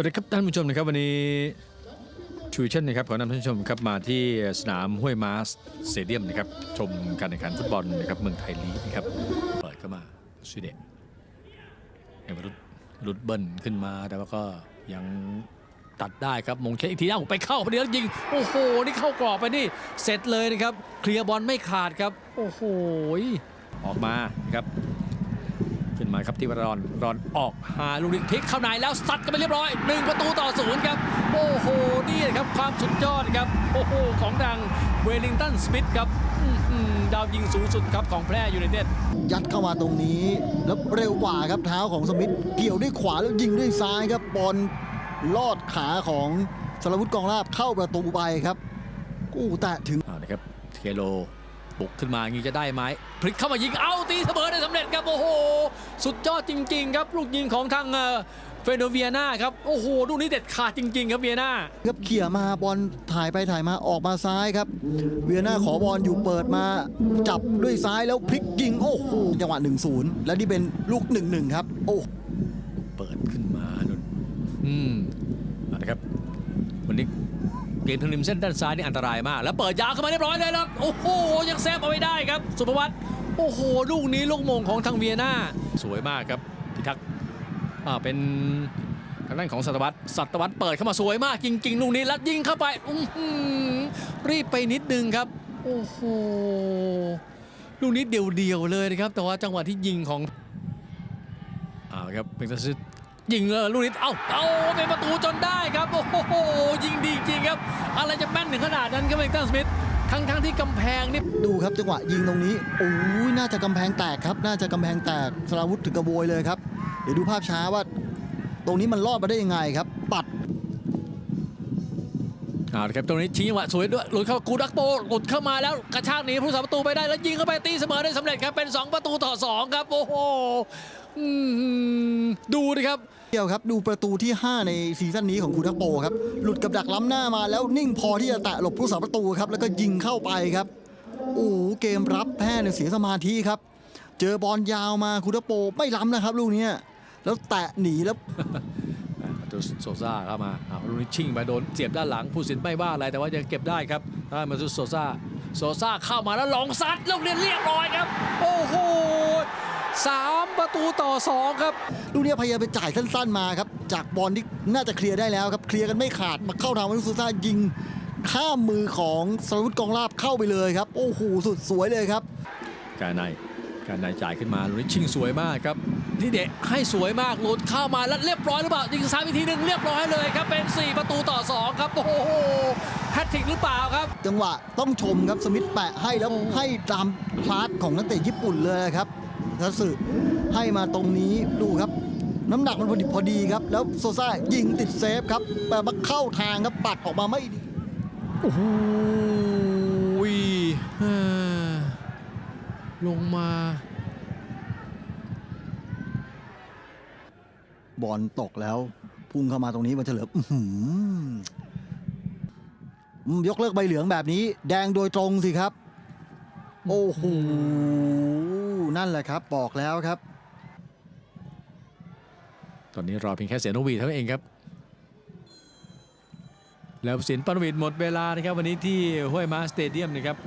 วัสดีครับท่านผู้ชมนะครับวันนี้ชูวิชั่นนะครับขอนำท่านผู้ชมครับมาที่สนามห้วยม้าสเตเดียมนะครับชมการแข่งขันฟุตบอลนะครับเมืองไทยลีกนะครับเปิดเข้ามาสวีเดนเอเวอรุตรุดเบิ้ลขึ้นมาแต่ว่าก็ยังตัดได้ครับมงเช็คอีกทีเอ้าไปเข้าพอดีแล้วยิงโอ้โหนี่เข้ากรอบไปนี่เสร็จเลยนะครับเคลียร์บอลไม่ขาดครับ โอ้โหออกมานะครับ ขึ้นมาครับที่วรอนรอนออกหาลูกนี้พลิกเข้าในแล้วซัดกันไปเรียบร้อยหนึ่งประตูต่อศูนย์ครับ โอ้โห นี่ครับความสุดยอดครับ โอ้โห ของดังเวลลิงตันสมิธครับอื้อหือดาวยิงสูงสุดครับของแพร่ยูไนเต็ดยัดเข้ามาตรงนี้ แล้วเร็วกว่าครับเท้าของสมิธเกี่ยวด้วยขวาแล้วยิงด้วยซ้ายครับบอลลอดขาของสรวุฒิกองลาบเข้าประตูไปครับกู้แตะถึงเอาละครับเทโลบุกขึ้นมาอย่างนี้จะได้ไหมพลิกเข้ามายิงเอา ตีเสมอได้สำเร็จครับโอ้โห สุดยอดจริง ๆ ครับลูกยิงของทางเอ่อเฟโดเวียนาครับโอ้โหลูกนี้เด็ดขาดจริง ๆ ครับเวียนาครับเขี่ยมาบอลถ่ายไปถ่ายมาออกมาซ้ายครับ เวียน่าขอบอลอยู่เปิดมา จับด้วยซ้ายแล้วพลิกยิงโอ้โหจังหวะ 1-0 แล้วนี่เป็นลูก 1-1 ครับ โอ้เปิดขึ้นมานุ่นอืมเอาละครับวันนี้เกมทางริมเส้นด้านซ้ายนี่อันตรายมาก แล้วเปิดยาวเข้ามาเรียบร้อยเลยแล้วโอ้โหยังแซฟเอาไว้ได้ครับ สุภวัต โอ้โห ลูกนี้ลูกมงของทางเวียนาสวยมากครับพิทักษ์อ่าเป็นทางด้านของสัตวัตสัตวัตเปิดเข้ามาสวยมากจริงๆลูกนี้ล้วยิงเข้าไปรีบไปนิดนึงครับ โอ้โหลูกนี้เดียวๆเลยนะครับ แต่ว่าจังหวะที่ยิงของเอาครับเป็นตัดสินยิงเลยลูกนี้เอ้าเอาเป็นประตูจนได้ครับ โอ้โหยิงดีจริงครับ อะไรจะแม่นถึงขนาดนั้นครับเบงตันสมิธ ทั้งทั้งๆที่กำแพงนี่ดูครับจังหวะยิงตรงนี้โอ้ยน่าจะกำแพงแตกครับ น่าจะกำแพงแตกสราวุธถึงกระโวยเลยครับ เดี๋ยวดูภาพช้าว่า ตรงนี้มันรอดมาได้ยังไงครับ ปัด เอาละครับตรงนี้ชี้จังหวะสวยด้วยหลุดเข้ากูดักโปหลุดเข้ามาแล้วกระชากหนีผู้สาประตูไปได้แล้วยิงเข้าไปตีเสมอได้สำเร็จครับเป็น 2 ประตูต่อ 2 ครับ โอ้โหอื้อหือดูดิครับเดียวครับดูประตูที่ 5 ในซีซั่นนี้ของคูทักโปครับหลุดกับดักล้ำหน้ามาแล้วนิ่งพอที่จะแตะหลบผู้สาประตูครับแล้วก็ยิงเข้าไปครับโอ้เกมรับแพ้เนี่ยเสียสมาธิครับ เจอบอลยาวมาคูทักโปไม่ล้ำนะครับลูกเนี้ยแล้วแตะหนีแล้ว อ่าประตูโซซ่าเข้ามาอ่าลูกนี้ชิงไปโดนเสียบด้านหลังผู้สินไม่ว่าอะไรแต่ว่ายังเก็บได้ครับได้มาสุโซซ่าโซซ่าเข้ามาแล้วลองซัดลูกนี้เรียบร้อยครับ โอ้โหสามประตูต่อสองครับ ลูกเนี้ยพยายามไปจ่ายสั้น ๆมาครับ จากบอลที่น่าจะเคลียร์ได้แล้วครับ เคลียร์กันไม่ขาดมาเข้าทางวานุซูซ่ายิงข้ามมือของสรวุฒิกองลาบเข้าไปเลยครับ โอ้โหสุดสวยเลยครับ การในการในจ่ายขึ้นมาลูกนี้ชิงสวยมากครับ ที่เดะให้สวยมากหลุดเข้ามาแล้วเรียบร้อยหรือเปล่ายิงซ้ายอีกทีหนึ่งเรียบร้อยเลยครับเป็น 4 ประตูต่อ 2 ครับ โอ้โหแฮตทริกหรือเปล่าครับ จังหวะต้องชมครับสมิธแปะให้แล้วให้ตามคลาสของนักเตะญี่ปุ่นเลยครับทัศให้มาตรงนี้ดูครับ น้ำหนักมันพอดีพอดีครับ แล้วโซซ่ายิงติดเซฟครับแต่มาเข้าทางครับปัดออกมาไม่ดีโอ้โหเอ่อลงมา บอลตกแล้ว พุ่งเข้ามาตรงนี้มันเฉลิมยกเลิกใบเหลืองแบบนี้ แดงโดยตรงสิครับ โอ้โหนั่นแหละครับ บอกแล้วครับ ตอนนี้รอเพียงแค่เสียงนวีเท่านั้นเองครับ แล้วสินปานวิดหมดเวลานะครับ วันนี้ที่ห้วยม้าสเตเดียมนะครับ